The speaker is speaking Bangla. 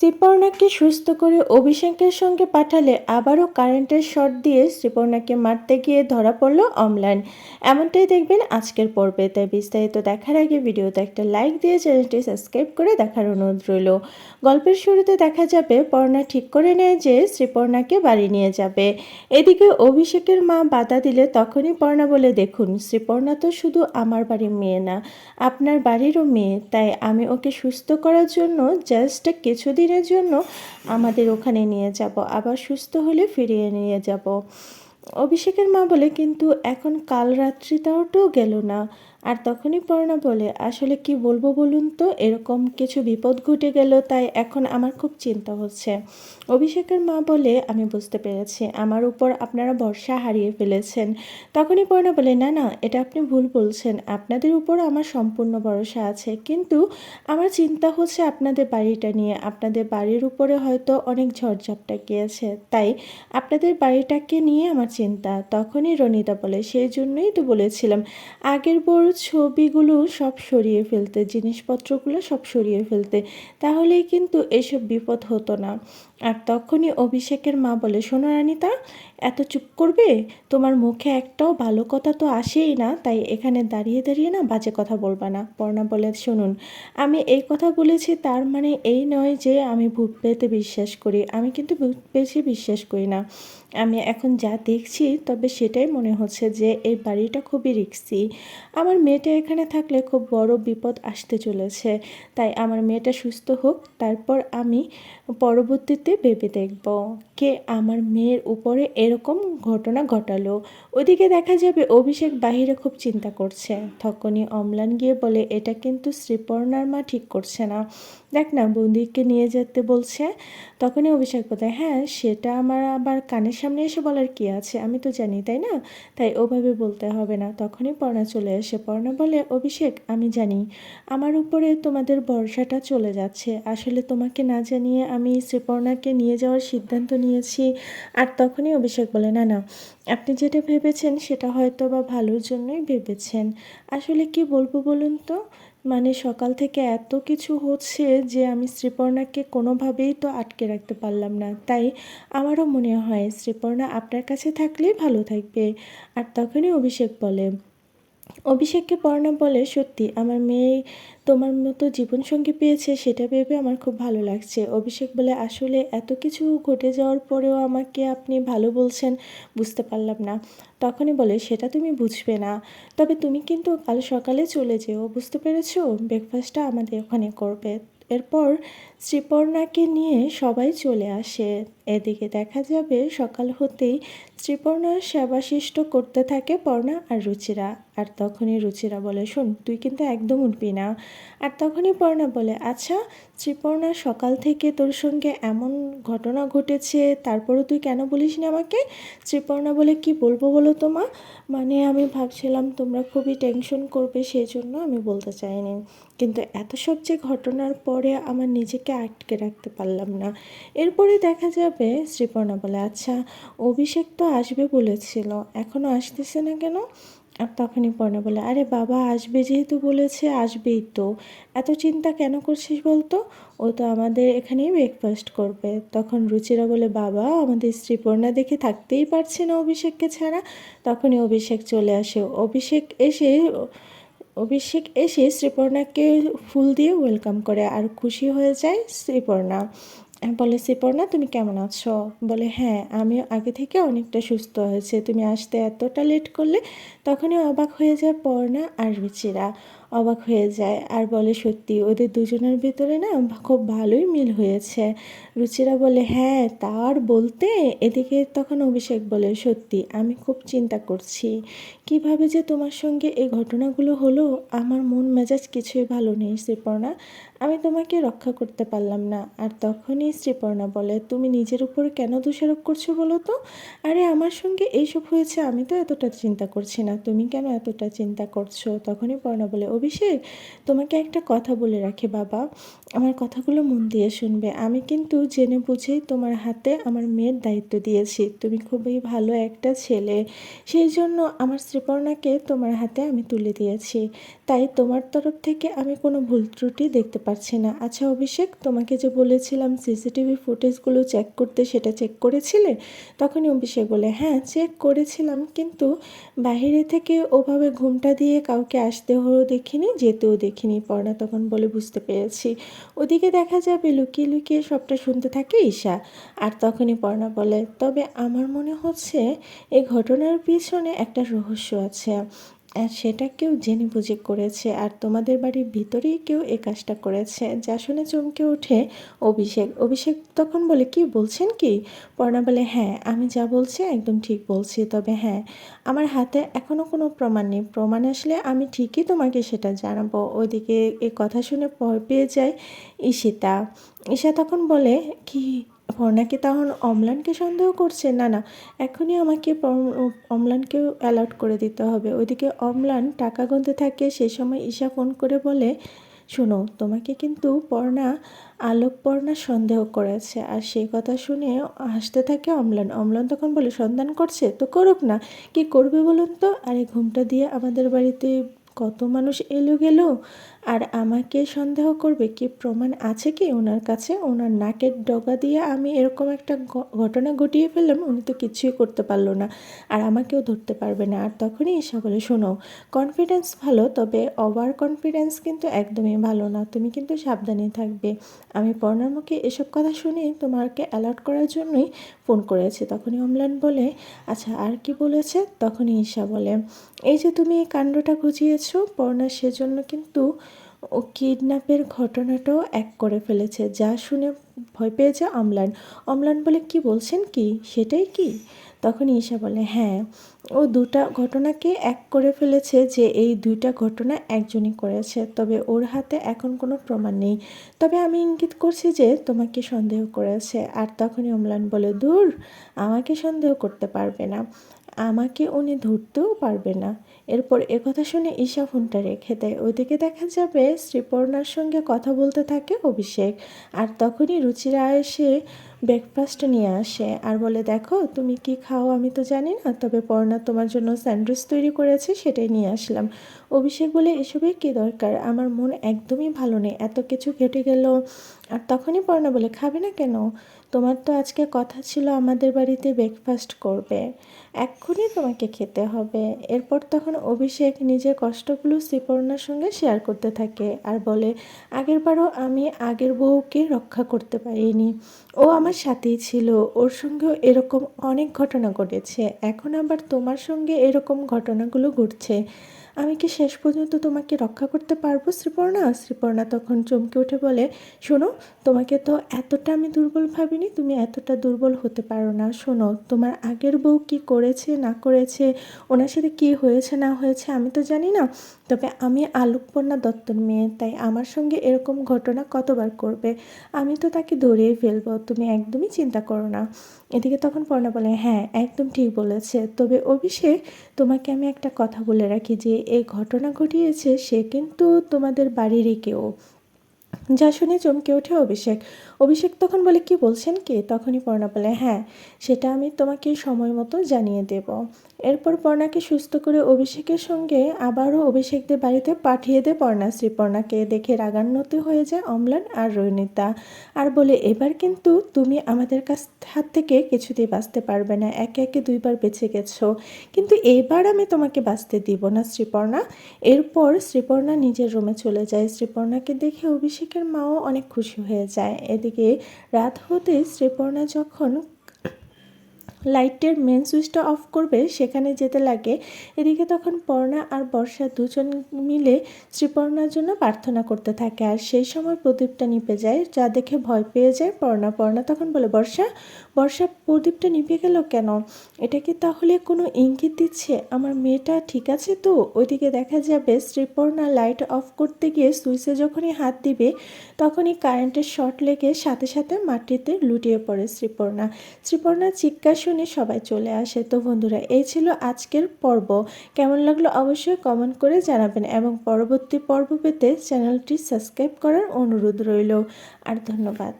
শ্রীপর্ণাকে সুস্থ করে অভিষেকের সঙ্গে পাঠালে আবারও কারেন্টের শট দিয়ে শ্রীপর্ণাকে মারতে গিয়ে ধরা পড়ল অম্লান। এমনটাই দেখবেন আজকের পর্বে। তাই বিস্তারিত দেখার আগে ভিডিওতে একটা লাইক দিয়ে চ্যানেলটি সাবস্ক্রাইব করে দেখার অনুরোধ রইল। গল্পের শুরুতে দেখা যাবে পর্ণা ঠিক করে নেয় যে শ্রীপর্ণাকে বাড়ি নিয়ে যাবে। এদিকে অভিষেকের মা বাধা দিলে তখনই পর্ণা বলে, দেখুন, শ্রীপর্ণা তো শুধু আমার বাড়ির মেয়ে না, আপনার বাড়িরও মেয়ে, তাই আমি ওকে সুস্থ করার জন্য জাস্ট কিছুদিনের জন্য আমাদের ওখানে নিয়ে যাব, আবার সুস্থ হলে ফিরিয়ে নিয়ে যাব। অভিষেকের মা বলে, কিন্তু এখন কাল রাত্রিটাও তো গেল না। আর তখনই পর্ণা বলে, আসলে কি বলব বলুন তো, এরকম কিছু বিপদ ঘটে গেল, তাই এখন আমার খুব চিন্তা হচ্ছে। অভিষেকের মা বলে, আমি বুঝতে পেরেছি, আমার উপর আপনারা ভরসা হারিয়ে ফেলেছেন। তখনই পর্ণা বলে, না না, এটা আপনি ভুল বলছেন, আপনাদের উপর আমার সম্পূর্ণ ভরসা আছে, কিন্তু আমার চিন্তা হচ্ছে আপনাদের বাড়িটা নিয়ে, আপনাদের বাড়ির উপরে হয়তো অনেক ঝড়ঝাপটা গিয়েছে, তাই আপনাদের বাড়িটাকে নিয়ে আমার চিন্তা। তখনই রনিতা বলে, সেই জন্যই তো বলেছিলাম, আগের বড় ছবিগুলো সব সরিয়ে ফেলতে, জিনিসপত্রগুলো সব সরিয়ে ফেলতে, তাহলেই কিন্তু এসব বিপদ হতো না। আর তখনই অভিষেকের মা বলে, শোনো রানিতা, এত চুপ করবে? তোমার মুখে একটাও ভালো কথা তো আসেই না, তাই এখানে দাঁড়িয়ে দাঁড়িয়ে না বাজে কথা বলবা না। পর্ণা বলে, শুনুন, আমি এই কথা বলেছি তার মানে এই নয় যে আমি ভূত পেতে বিশ্বাস করি। আমি কিন্তু ভূত পেয়েছি বিশ্বাস করি না। আমি এখন যা দেখছি তবে সেটাই মনে হচ্ছে যে এই বাড়িটা খুবই রিক্সি। আমার মেয়েটা এখানে থাকলে খুব বড় বিপদ আসতে চলেছে। তাই আমার মেয়েটা সুস্থ হোক, তারপর আমি পরবর্তীতে ভেবে দেখব। কে আমার মেয়ের উপরে এরকম ঘটনা ঘটালো। ওদিকে দেখা যাবে অভিষেক বাহিরে খুব চিন্তা করছে। তখনই অম্লান গিয়ে বলে, এটা কিন্তু শ্রীপর্ণার মা ঠিক করছে না। দেখ না, বন্দিকে নিয়ে যেতে বলছে। তখনই অভিষেক বলে হ্যাঁ সেটা আমার আবার কানের সামনে এসে বলার কি আছে? আমি তো জানি, তাই না? তাই ওভাবে বলতে হবে না। তখনই পর্ণা চলে আসে। পর্ণা বলে, অভিষেক, আমি জানি। আমার উপরে তোমাদের ভরসাটা চলে যাচ্ছে। আসলে তোমাকে না জানিয়ে আমি শ্রীপর্ণাকে নিয়ে যাওয়ার সিদ্ধান্ত নিয়েছি। আর তখনই অভিষেক বলে, না না, আপনি যেটা ভেবেছেন সেটা হয়তো বা ভালোর জন্যই ভেবেছেন। আসলে কি বলব বলুন তো? মানে সকাল থেকে এত কিছু হচ্ছে যে আমি শ্রীপর্ণাকে কোনোভাবেই তো আটকে রাখতে পারলাম না। তাই আমারও মনে হয় শ্রীপর্ণা আপনার কাছে থাকলেই ভালো থাকবে। আর তখনই অভিষেক বলে অভিষেককে পর্ণা বলে, সত্যি, আমার মেয়ে তোমার মতো জীবনসঙ্গী পেয়েছে, সেটা ভেবে আমার খুব ভালো লাগছে। অভিষেক বলে, আসলে এত কিছু ঘটে যাওয়ার পরেও আমাকে আপনি ভালো বলছেন, বুঝতে পারলাম না। তখনই বলে, সেটা তুমি বুঝবে না। তবে তুমি কিন্তু কাল সকালে চলে যেও, বুঝতে পেরেছ? ব্রেকফাস্টটা আমাদের ওখানে করবে। এরপর শ্রীপর্ণাকে নিয়ে সবাই চলে আসে। এদিকে দেখা যাবে সকাল হতেই শ্রীপর্ণার সেবাশিষ্ট করতে থাকে পর্ণা আর রুচিরা। আর তখনই রুচিরা বলে, শোন, তুই কিন্তু একদম উঠবি না। আর তখনই পর্ণা বলে আচ্ছা শ্রীপর্ণা সকাল থেকে তোর সঙ্গে এমন ঘটনা ঘটেছে, তারপরও তুই কেন বলিস না আমাকে? শ্রীপর্ণা বলে, কি বলব বলো তো মা? মানে আমি ভাবছিলাম তোমরা খুবই টেনশন করবে সেই জন্য আমি বলতে চাইনি। কিন্তু এত সব যে ঘটনার পরে আমার নিজেকে আটকে রাখতে পারলাম না। এরপরে দেখা যাবে শ্রীপর্ণা বলে আচ্ছা অভিষেক তো আসবে বলেছিল এখনও আসতেছে না কেন? আর তখনই পর্ণা বলে, আরে বাবা, আসবে যেহেতু বলেছে, আসবেই তো। এত চিন্তা কেন করছিস বলতো? ও তো আমাদের এখানেই ব্রেকফাস্ট করবে। তখন রুচিরা বলে, বাবা, আমাদের শ্রীপর্ণা দেখে থাকতেই পারছে না অভিষেককে ছাড়া। তখনই অভিষেক চলে আসে। অভিষেক এসে অভিষেক এসে শ্রীপর্ণাকে ফুল দিয়ে ওয়েলকাম করে আর খুশি হয়ে যায় শ্রীপর্ণা। বলে, শ্রীপর্ণা, তুমি কেমন আছো? বলে হ্যাঁ আমি আগে থেকে অনেকটা সুস্থ হয়েছে। তুমি আসতে এতটা লেট করলে তখনই অবাক হয়ে যায় পর্ণা আর রুচিরা। অবাক হয়ে যায় আর বলে, সত্যি, ওদের দুজনের ভিতরে না খুব ভালোই মিল হয়েছে। রুচিরা বলে হ্যাঁ তার বলতে? এদিকে তখন অভিষেক বলে, সত্যি, আমি খুব চিন্তা করছি। কীভাবে যে তোমার সঙ্গে এই ঘটনাগুলো হলো, আমার মন মেজাজ কিছুই ভালো নেই, শ্রীপর্ণা। আমি তোমাকে রক্ষা করতে পারলাম না। আর তখনই শ্রীপর্ণা বলে, তুমি নিজের উপর কেন দোষারোপ করছ বলো তো? আরে, আমার সঙ্গে এইসব হয়েছে, আমি তো এতটা চিন্তা করছি না। তুমি কেন এতটা চিন্তা করছ? তখনই পর্ণা বলে, অভিষেক, তোমাকে একটা কথা বলে রাখি বাবা। আমার কথাগুলো মন দিয়ে শুনবে। আমি কিন্তু জেনে বুঝেই তোমার হাতে আমার মেয়ের দায়িত্ব দিয়েছি। তুমি খুবই ভালো একটা ছেলে। সেই জন্য আমার শ্রীপর্ণাকে তোমার হাতে আমি তুলে দিয়েছি। তাই তোমার তরফ থেকে আমি কোনো ভুল ত্রুটি দেখতে পাচ্ছি না। আচ্ছা অভিষেক, তোমাকে যে বলেছিলাম সিসিটিভি ফুটেজগুলো চেক করতে সেটা চেক করেছিলে? তখনই অভিষেক বলে হ্যাঁ চেক করেছিলাম, কিন্তু বাইরে থেকে ওভাবে ঘুমটা দিয়ে কাউকে আসতে হলেও দেখিনি, যেতেও দেখিনি। পর্ণা তখন বলে, বুঝতে পেরেছি। ওদিকে দেখা যাবে, লুকিয়ে লুকিয়ে সবটা শুনতে থাকে ঈশা। আর তখনই পর্ণা বলে, তবে আমার মনে হচ্ছে এই ঘটনার পিছনে একটা রহস্য আছে। আর সেটা কেউ জেনে বুঝে করেছে আর তোমাদের বাড়ির ভিতরেই কেউ এ কাজটা করেছে। যা শুনে চমকে ওঠে অভিষেক। অভিষেক তখন বলে, কি বলছেন কি? পর্ণা বলে হ্যাঁ আমি যা বলছি একদম ঠিক বলছি। তবে হ্যাঁ আমার হাতে এখনও কোনো প্রমাণ নেই। প্রমাণ আসলে আমি ঠিকই তোমাকে সেটা জানাব। ওইদিকে এ কথা শুনে ভয় পেয়ে যায় ঈশিতা। ঈশা তখন বলে, কি পর্ণাকে তখন অম্লানকে সন্দেহ করছে? না না, এখনই আমাকে অম্লানকেও অ্যালার্ট করে দিতে হবে। ওইদিকে অম্লান টাকা গুনতে থাকে। সে সময় ঈশা ফোন করে বলে, শোনো, তোমাকে কিন্তু পর্ণা, আলোক পর্ণা সন্দেহ করেছে। আর সেই কথা শুনে হাসতে থাকে অম্লান। অম্লান তখন বলে, সন্ধান করছে? তো করুক না। কি করবে বলুন তো? আর এই ঘুমটা দিয়ে আমাদের বাড়িতে কত মানুষ এলো গেল আর আমাকে সন্দেহ করবে কি প্রমাণ আছে কি ওনার কাছে? ওনার নাকের ডগা দিয়ে আমি এরকম একটা ঘটনা ঘটিয়ে ফেললাম, উনি তো কিছুই করতে পারল না। আর আমাকেও ধরতে পারবে না। আর তখনই এসে বলে, শোনো কনফিডেন্স ভালো, তবে ওভার কনফিডেন্স কিন্তু একদমই ভালো না। তুমি কিন্তু সাবধানে থাকবে। আমি পর্ণার মুখে এসব কথা শুনে তোমাকে অ্যালার্ট করার জন্যই ফোন করেছি। তখনই অম্লান বলে আচ্ছা আর কি বলেছে? তখনই ঈশা বলে, এই যে তুমি এই কাণ্ডটা ঘুচিয়েছ পর্ণা সেজন্য কিন্তু ও কিডন্যাপের ঘটনাটাও এক করে ফেলেছে, যা শুনে ভয় পেয়েছে অম্লান। অম্লান বলে, কি বলছেন কি? সেটাই কি? তখন ঈশা বলে হ্যাঁ ও দুটা ঘটনাকে এক করে ফেলেছে যে এই দুইটা ঘটনা একজনই করেছে, তবে ওর হাতে এখন কোনো প্রমাণ নেই। তবে আমি ইঙ্গিত করছি যে তোমাকে সন্দেহ করেছে। আর তখনই অম্লান বলে, দূর, আমাকে সন্দেহ করতে পারবে না। আমাকে উনি ধরতেও পারবে না। এরপর একথা শুনে ঈশা ফোনটা রেখে দেয়। ওইদিকে দেখা যাবে শ্রীপর্ণার সঙ্গে কথা বলতে থাকে অভিষেক। আর তখনই রুচিরা এসে ব্রেকফাস্ট নিয়ে আসে আর বলে, দেখো, তুমি কি খাও? আমি তো জানি না। তবে পর্ণা তোমার জন্য স্যান্ডউইচ তৈরি করেছে, সেটাই নিয়ে আসলাম। অভিষেক বলে, এসবের কী দরকার? আমার মন একদমই ভালো নেই। এত কিছু ঘেটে গেল। আর তখনই পর্ণা বলে, খাবে না কেন? তোমার তো আজকে কথা ছিল আমাদের বাড়িতে ব্রেকফাস্ট করবে। এক্ষুনি তোমাকে খেতে হবে। এরপর তখন অভিষেক নিজের কষ্টগুলো শ্রীপর্ণার সঙ্গে শেয়ার করতে থাকে আর বলে আগেরবারও আমি আগের বউকে রক্ষা করতে পারিনি। ও আমার সাথেই ছিল। ওর সঙ্গেও এরকম অনেক ঘটনা ঘটেছে। এখন আবার তোমার সঙ্গে এরকম ঘটনাগুলো ঘটছে। আমি কি শেষ পর্যন্ত তোমাকে রক্ষা করতে পারব, শ্রীপর্ণা? শ্রীপর্ণা তখন চমকে উঠে বলে, শোনো, তোমাকে তো এতটা আমি দুর্বল ভাবিনি, তুমি এতটা দুর্বল হতে পারো না। শোনো, তোমার আগের বউ কি করেছে, না করেছে, ওনার সাথে কী হয়েছে, না হয়েছে, আমি তো জানি না। তবে আমি আলোকপর্ণা দত্তর মেয়ে, তাই আমার সঙ্গে এরকম ঘটনা কতবার করবে? আমি তো তাকে ধরেই ফেলব, তুমি একদমই চিন্তা করো না। এদিকে তখন পর্ণা বলে হ্যাঁ একদম ঠিক বলেছে। তবে অভিষেক, তোমাকে আমি একটা কথা বলে রাখি যে এই ঘটনা ঘটিয়েছে সে কিন্তু তোমাদের বাড়িরই কেউ। যা শুনে চমকে ওঠে অভিষেক। অভিষেক তখন বলে, কি বলছেন কি? তখনই পর্ণা বলে হ্যাঁ সেটা আমি তোমাকে সময় মতো জানিয়ে দেব। এরপর পর্ণাকে সুস্থ করে অভিষেকের সঙ্গে আবারও অভিষেকদের বাড়িতে পাঠিয়ে দেয় পর্ণা। শ্রীপর্ণাকে দেখে রাগান্বিত হয়ে যায় অম্লান আর রৈনিতা আর বলে, এবার কিন্তু তুমি আমাদের কাছ হাত থেকে কিছুতেই বাঁচতে পারবে না। একে একে দুইবার বেঁচে গেছো। কিন্তু এইবার আমি তোমাকে বাঁচতে দিব না শ্রীপর্ণা এরপর শ্রীপর্ণা নিজের রুমে চলে যায়। শ্রীপর্ণাকে দেখে অভিষেকের মাও অনেক খুশি হয়ে যায়। এদিকে রাত হতে শ্রীপর্ণা যখন লাইটের মেন সুইচটা অফ করবে, সেখানে যেতে লাগে। এদিকে তখন পর্ণা আর বর্ষা দুজন মিলে শ্রীপর্ণার জন্য প্রার্থনা করতে থাকে। আর সেই সময় প্রদীপটা নিপে যায়, যা দেখে ভয় পেয়ে যায় পর্ণা। পর্ণা তখন বলে, বর্ষা বর্ষা প্রদীপটা নিভে গেল কেন? এটা কি তাহলে কোনো ইঙ্গিত দিচ্ছে? আমার মেয়েটা ঠিক আছে তো? ওইদিকে দেখা যাবে শ্রীপর্ণা লাইট অফ করতে গিয়ে সুইচে যখনই হাত দিবে, তখনই কারেন্টের শর্ট লেগে সাথে সাথে মাটিতে লুটিয়ে পড়ে শ্রীপর্ণা। শ্রীপর্ণা চিৎকার শুনে সবাই চলে আসে। তো বন্ধুরা, এই ছিল আজকের পর্ব। কেমন লাগল অবশ্যই কমেন্ট করে জানাবেন এবং পরবর্তী পর্ব পেতে চ্যানেলটি সাবস্ক্রাইব করার অনুরোধ রইল। আর ধন্যবাদ।